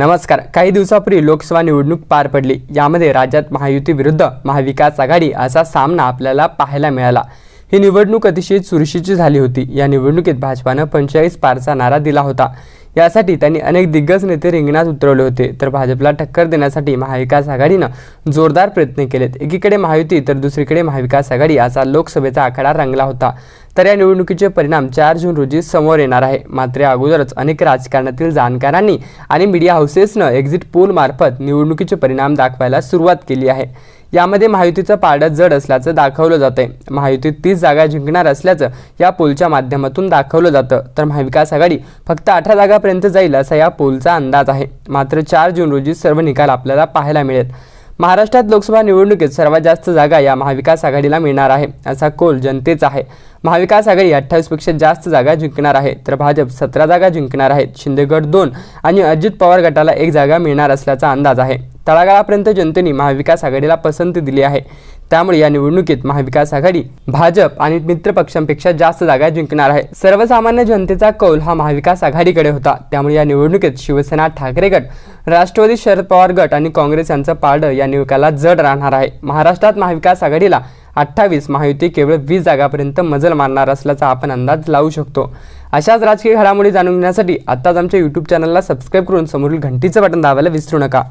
नमस्कार. काही दिवसापूर्वी लोकसभा निवडणूक पार पडली. यामध्ये राज्यात महायुती विरुद्ध महाविकास आघाडी असा सामना आपल्याला पाहायला मिळाला. ही निवडणूक अतिशय चुरशीची झाली होती. या निवडणुकीत भाजपानं पंचेचाळीस पारचा नारा दिला होता. यासाठी त्यांनी अनेक दिग्गज नेते रिंगणात उतरवले होते. तर भाजपला टक्कर देण्यासाठी महाविकास आघाडीनं जोरदार प्रयत्न केलेत. एकीकडे महायुती तर दुसरीकडे महाविकास आघाडी असा लोकसभेचा आखाडा रंगला होता. तर या निवडणुकीचे परिणाम चार जून रोजी समोर येणार आहे. मात्र या अगोदरच अनेक राजकारणातील जाणकारांनी आणि मीडिया हाऊसेसनं एक्झिट पोल मार्फत निवडणुकीचे परिणाम दाखवायला सुरुवात केली आहे. यामध्ये महायुतीचं पारडं जड असल्याचं दाखवलं जातंय. महायुतीत तीस जागा जिंकणार असल्याचं या पोलच्या माध्यमातून दाखवलं जातं. तर महाविकास आघाडी फक्त अठरा जागापर्यंत जाईल असा या पोलचा अंदाज आहे. मात्र चार जून रोजी सर्व निकाल आपल्याला पाहायला मिळेल. महाराष्ट्रात लोकसभा निवडणुकीत सर्वात जास्त जागा या महाविकास आघाडीला मिळणार आहे असा कोल जनतेचा आहे. महाविकास आघाडी अठ्ठावीसपेक्षा जास्त जागा जिंकणार आहे तर भाजप सतरा जागा जिंकणार आहेत शिंदेगड दोन आणि अजित पवार गटाला एक जागा मिळणार असल्याचा अंदाज आहे. तळागाळापर्यंत जनतेने महाविकास आघाडीला पसंती दिली आहे. त्यामुळे या निवडणुकीत महाविकास आघाडी भाजप आणि मित्र पक्षांपेक्षा जास्त जागा जिंकणार आहे. सर्वसामान्य जनतेचा कौल हा महाविकास आघाडीकडे होता. त्यामुळे या निवडणुकीत शिवसेना ठाकरे गट राष्ट्रवादी शरद पवार गट आणि काँग्रेस यांचं पारडं या निवडकाला जड राहणार आहे. महाराष्ट्रात महाविकास आघाडीला अठ्ठावीस महायुती केवळ वीस जागापर्यंत मजल मारणार असल्याचा आपण अंदाज लावू शकतो. अशाच राजकीय घडामोडी जाणून घेण्यासाठी आत्ताच आमच्या यूट्यूब चॅनलला सबस्क्राईब करून समोरील घंटीचं बटन दाबायला विसरू नका.